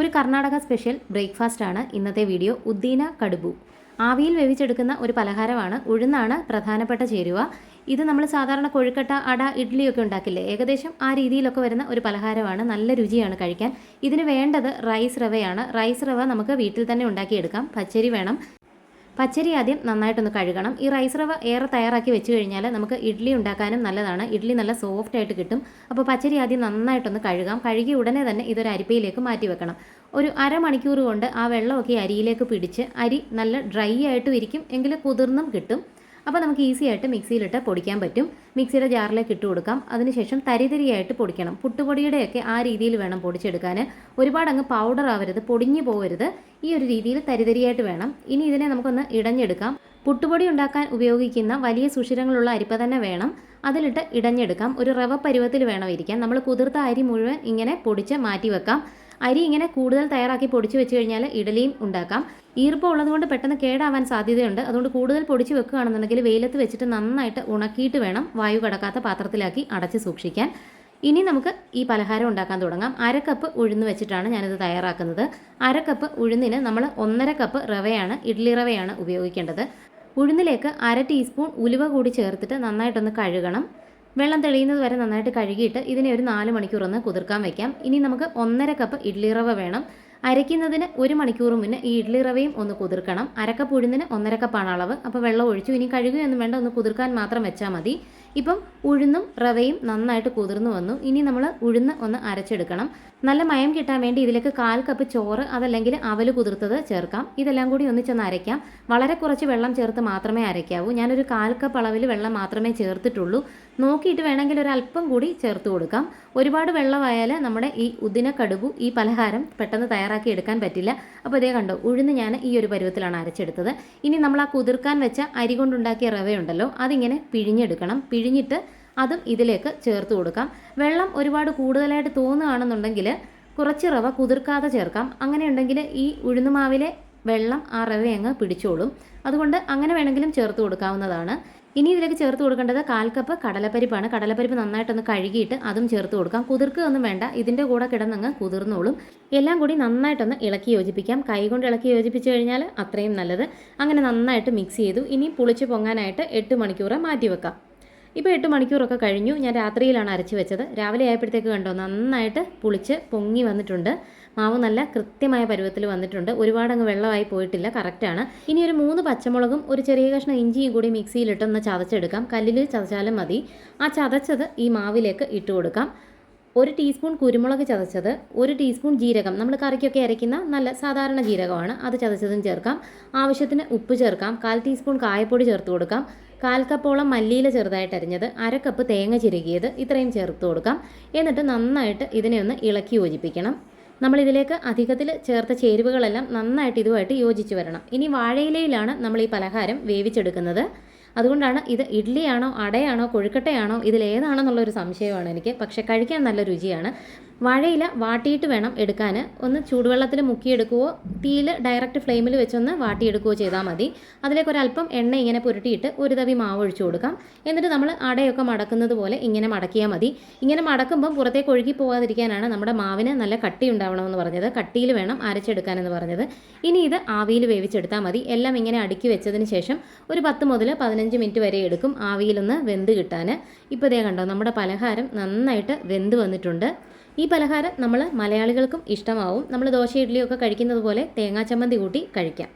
ഒരു Karnataka special breakfast ആണ് ഇന്നത്തെ വീഡിയോ ഉദ്ദീന കടുബു. ആവിയിൽ വേവിച്ചെടുക്കുന്ന ഒരു പലഹാരമാണ് ഉഴുന്നാണ് പ്രധാനപ്പെട്ട ചേരുവ. ഇത് നമ്മൾ സാധാരണ കൊഴുക്കട്ട അട ഇഡ്ഡലിയൊക്കെ ഉണ്ടാക്കില്ലേ? ഏകദേശം ആ രീതിയിലൊക്കെ വരുന്ന ഒരു പലഹാരമാണ്. നല്ല രുചിയാണ് കഴിക്കാൻ. ഇതിന് വേണ്ടത് റൈസ് റവയാണ്. റൈസ് റവ നമുക്ക് വീട്ടിൽ തന്നെ ഉണ്ടാക്കിയെടുക്കാം. പച്ചരി വേണം. പച്ചരി ആദ്യം നന്നായിട്ടൊന്ന് കഴുകണം. ഈ റൈസ് റവ ഏറെ തയ്യാറാക്കി വെച്ച് കഴിഞ്ഞാൽ നമുക്ക് ഇഡ്ഡലി ഉണ്ടാക്കാനും നല്ലതാണ്. ഇഡ്ഡലി നല്ല സോഫ്റ്റ് ആയിട്ട് കിട്ടും. അപ്പോൾ പച്ചരി ആദ്യം നന്നായിട്ടൊന്ന് കഴുകാം. കഴുകി ഉടനെ തന്നെ ഇതൊരു അരിപ്പയിലേക്ക് മാറ്റി വെക്കണം. ഒരു അരമണിക്കൂർ കൊണ്ട് ആ വെള്ളമൊക്കെ അരിയിലേക്ക് പിടിച്ച് അരി നല്ല ഡ്രൈ ആയിട്ടും ഇരിക്കും എങ്കിൽ കുതിർന്നും കിട്ടും. അപ്പോൾ നമുക്ക് ഈസി ആയിട്ട് മിക്സിയിലിട്ട് പൊടിക്കാൻ പറ്റും. മിക്സിയുടെ ജാറിലേക്ക് ഇട്ട് കൊടുക്കാം. അതിനുശേഷം തരിതരിയായിട്ട് പൊടിക്കണം. പുട്ടുപൊടിയുടെയൊക്കെ ആ രീതിയിൽ വേണം പൊടിച്ചെടുക്കാൻ ഒരുപാട് അങ്ങ് പൗഡർ ആവരുത് പൊടിഞ്ഞു പോകരുത് ഈ ഒരു രീതിയിൽ തരിതരിയായിട്ട് വേണം. ഇനി ഇതിനെ നമുക്കൊന്ന് ഇടഞ്ഞെടുക്കാം. പുട്ടുപൊടി ഉണ്ടാക്കാൻ ഉപയോഗിക്കുന്ന വലിയ സുഷിരങ്ങളുള്ള അരിപ്പ തന്നെ വേണം. അതിലിട്ട് ഇടഞ്ഞെടുക്കാം. ഒരു റവ പരുവത്തിൽ വേണം ഇരിക്കാൻ നമ്മൾ കുതിർത്ത അരി മുഴുവൻ ഇങ്ങനെ പൊടിച്ച് മാറ്റി വെക്കാം അരി ഇങ്ങനെ കൂടുതൽ തയ്യാറാക്കി പൊടിച്ച് വെച്ച് കഴിഞ്ഞാൽ ഇഡലിയും ഉണ്ടാക്കാം. ഈർപ്പം ഉള്ളതുകൊണ്ട് പെട്ടെന്ന് കേടാവാൻ സാധ്യതയുണ്ട്. അതുകൊണ്ട് കൂടുതൽ പൊടിച്ച് വെക്കുകയാണെന്നുണ്ടെങ്കിൽ വെയിലത്ത് വെച്ചിട്ട് നന്നായിട്ട് ഉണക്കിയിട്ട് വേണം വായു കടക്കാത്ത പാത്രത്തിലാക്കി അടച്ച് സൂക്ഷിക്കാൻ. ഇനി നമുക്ക് ഈ പലഹാരം ഉണ്ടാക്കാൻ തുടങ്ങാം. അര കപ്പ് ഉഴുന്ന് വെച്ചിട്ടാണ് ഞാനിത് തയ്യാറാക്കുന്നത്. അര കപ്പ് ഉഴുന്നിന് നമ്മൾ ഒന്നര കപ്പ് റവയാണ് ഇഡ്ഡലി റവയാണ് ഉപയോഗിക്കേണ്ടത്. ഉഴുന്നിലേക്ക് അര ടീസ്പൂൺ ഉലുവ കൂടി ചേർത്തിട്ട് നന്നായിട്ടൊന്ന് കഴുകണം. വെള്ളം തെളിയുന്നത് വരെ നന്നായിട്ട് കഴുകിയിട്ട് ഇതിനെ ഒരു നാല് മണിക്കൂർ ഒന്ന് കുതിർക്കാൻ വയ്ക്കാം ഇനി നമുക്ക് ഒന്നര കപ്പ് ഇഡ്ഡലി റവ വേണം. അരയ്ക്കുന്നതിന് ഒരു മണിക്കൂർ മുന്നേ ഈ ഇഡ്ഡലി റവയും ഒന്ന് കുതിർക്കണം. അരക്കപ്പ് ഉഴുന്നിന് ഒന്നര കപ്പാണ് അളവ്. അപ്പോൾ വെള്ളം ഒഴിച്ചു. ഇനി കഴുകുകയൊന്നും വേണ്ട. ഒന്ന് കുതിർക്കാൻ മാത്രം വെച്ചാൽ മതി. ഇപ്പം ഉഴുന്നും റവയും നന്നായിട്ട് കുതിർന്നു വന്നു. ഇനി നമ്മൾ ഉഴുന്ന് ഒന്ന് അരച്ചെടുക്കണം. നല്ല മയം കിട്ടാൻ വേണ്ടി ഇതിലേക്ക് കാൽ കപ്പ് ചോറ് അതല്ലെങ്കിൽ അവൽ കുതിർത്തത് ചേർക്കാം. ഇതെല്ലാം കൂടി ഒന്നിച്ചൊന്ന് അരയ്ക്കാം. വളരെ കുറച്ച് വെള്ളം ചേർത്ത് മാത്രമേ അരയ്ക്കാവൂ. ഞാനൊരു കാൽ കപ്പ് അളവിൽ വെള്ളം മാത്രമേ ചേർത്തിട്ടുള്ളൂ. നോക്കിയിട്ട് വേണമെങ്കിൽ ഒരു അല്പം കൂടി ചേർത്ത് കൊടുക്കാം. ഒരുപാട് വെള്ളമായാൽ നമ്മുടെ ഈ ഉദിന കടുകു ഈ പലഹാരം പെട്ടെന്ന് തയ്യാറാക്കി എടുക്കാൻ പറ്റില്ല. അപ്പോൾ ഇതേ കണ്ടോ ഉഴുന്ന് ഞാൻ ഈ ഒരു പരുവത്തിലാണ് അരച്ചെടുത്തത്. ഇനി നമ്മൾ ആ കുതിർക്കാൻ വെച്ച അരി കൊണ്ടുണ്ടാക്കിയ റവയുണ്ടല്ലോ അതിങ്ങനെ പിഴിഞ്ഞെടുക്കണം. പിഴിഞ്ഞിട്ട് അതും ഇതിലേക്ക് ചേർത്ത് കൊടുക്കാം. വെള്ളം ഒരുപാട് കൂടുതലായിട്ട് തോന്നുകയാണെന്നുണ്ടെങ്കിൽ കുറച്ച് റവ കുതിർക്കാതെ ചേർക്കാം. അങ്ങനെയുണ്ടെങ്കിൽ ഈ ഉഴുന്നുമാവിലെ വെള്ളം ആ റവ അങ്ങ് പിടിച്ചോളും. അതുകൊണ്ട് അങ്ങനെ വേണമെങ്കിലും ചേർത്ത് കൊടുക്കാവുന്നതാണ്. ഇനി ഇതിലേക്ക് ചേർത്ത് കൊടുക്കേണ്ടത് കാൽ കപ്പ് കടലപ്പരിപ്പാണ്. കടലപ്പരിപ്പ് നന്നായിട്ടൊന്ന് കഴുകിയിട്ട് അതും ചേർത്ത് കൊടുക്കാം. കുതിർക്കുകയൊന്നും വേണ്ട. ഇതിന്റെ കൂടെ കിടന്നങ്ങ് കുതിർന്നോളും. എല്ലാം കൂടി നന്നായിട്ടൊന്ന് ഇളക്കി യോജിപ്പിക്കാം. കൈ കൊണ്ട് ഇളക്കി യോജിപ്പിച്ച് കഴിഞ്ഞാൽ അത്രയും നല്ലത്. അങ്ങനെ നന്നായിട്ട് മിക്സ് ചെയ്തു. ഇനി പുളിച്ച് പൊങ്ങാനായിട്ട് എട്ട് മണിക്കൂർ മാറ്റി വെക്കാം ഇപ്പോൾ എട്ട് മണിക്കൂറൊക്കെ കഴിഞ്ഞു. ഞാൻ രാത്രിയിലാണ് അരച്ച് വെച്ചത്. രാവിലെ ആയപ്പോഴത്തേക്ക് കണ്ടോ നന്നായിട്ട് പുളിച്ച് പൊങ്ങി വന്നിട്ടുണ്ട്. മാവ് നല്ല കൃത്യമായ പരുവത്തിൽ വന്നിട്ടുണ്ട്. ഒരുപാടങ്ങ് വെള്ളമായി പോയിട്ടില്ല കറക്റ്റാണ് ഇനി ഒരു മൂന്ന് പച്ചമുളകും ഒരു ചെറിയ കഷ്ണം ഇഞ്ചിയും കൂടി മിക്സിയിലിട്ടൊന്ന് ചതച്ചെടുക്കാം. കല്ലിൽ ചതച്ചാലും മതി. ആ ചതച്ചത് ഈ മാവിലേക്ക് ഇട്ട് കൊടുക്കാം. ഒരു ടീസ്പൂൺ കുരുമുളക് ചതച്ചത് ഒരു ടീസ്പൂൺ ജീരകം. നമ്മൾ കറിക്കൊക്കെ അരയ്ക്കുന്ന നല്ല സാധാരണ ജീരകമാണ്. അത് ചതച്ചതും ചേർക്കാം. ആവശ്യത്തിന് ഉപ്പ് ചേർക്കാം. കാൽ ടീസ്പൂൺ കായപ്പൊടി ചേർത്ത് കൊടുക്കാം. കാൽ കപ്പോളം മല്ലിയില ചെറുതായിട്ട് അരിഞ്ഞത് അര കപ്പ് തേങ്ങ ചിരുകിയത് ഇത്രയും ചേർത്ത് കൊടുക്കാം. എന്നിട്ട് നന്നായിട്ട് ഇതിനെ ഒന്ന് ഇളക്കി യോജിപ്പിക്കണം. നമ്മൾ ഇതിലേക്ക് അധികത്തിൽ ചേർത്ത ചേരുവകളെല്ലാം നന്നായിട്ട് ഇതുമായിട്ട് യോജിച്ച് വരണം. ഇനി വാഴയിലയിലാണ് നമ്മൾ ഈ പലഹാരം വേവിച്ചെടുക്കുന്നത്. അതുകൊണ്ടാണ് ഇത് ഇഡ്ഡലിയാണോ അടയാണോ കൊഴുക്കട്ടയാണോ ഇതിലേതാണെന്നുള്ളൊരു സംശയമാണ് എനിക്ക്. പക്ഷേ കഴിക്കാൻ നല്ല രുചിയാണ്. വാഴയില വാട്ടിയിട്ട് വേണം എടുക്കാൻ ഒന്ന് ചൂടുവെള്ളത്തിൽ മുക്കിയെടുക്കുകയോ തീയിൽ ഡയറക്റ്റ് ഫ്ലെയിമിൽ വെച്ചൊന്ന് വാട്ടിയെടുക്കുകയോ ചെയ്താൽ മതി. അതിലേക്ക് ഒരല്പം എണ്ണ ഇങ്ങനെ പുരട്ടിയിട്ട് ഒരു തവി മാവ് ഒഴിച്ചു കൊടുക്കാം. എന്നിട്ട് നമ്മൾ അടയൊക്കെ മടക്കുന്നത് പോലെ ഇങ്ങനെ മടക്കിയാൽ മതി. ഇങ്ങനെ മടക്കുമ്പം പുറത്തേക്ക് ഒഴുകി പോകാതിരിക്കാനാണ് നമ്മുടെ മാവിന് നല്ല കട്ടി ഉണ്ടാവണമെന്ന് പറഞ്ഞത്. കട്ടിയിൽ വേണം അരച്ചെടുക്കാനെന്ന് പറഞ്ഞത്. ഇനി ഇത് ആവിയിൽ വേവിച്ചെടുത്താൽ മതി. എല്ലാം ഇങ്ങനെ അടുക്കി വെച്ചതിന് ശേഷം ഒരു പത്ത് മുതൽ പതിനഞ്ച് മിനിറ്റ് വരെ എടുക്കും ആവിയിലൊന്ന് വെന്ത് കിട്ടാൻ ഇപ്പോൾ ഇതേ കണ്ടോ നമ്മുടെ പലഹാരം നന്നായിട്ട് വെന്ത് വന്നിട്ടുണ്ട്. ഈ പലഹാരം നമ്മൾ മലയാളികൾക്കും ഇഷ്ടമാവും. നമ്മൾ ദോശ ഇഡ്ഡലിയൊക്കെ കഴിക്കുന്നത് പോലെ തേങ്ങാ ചമ്മന്തി കൂട്ടി കഴിക്കാം.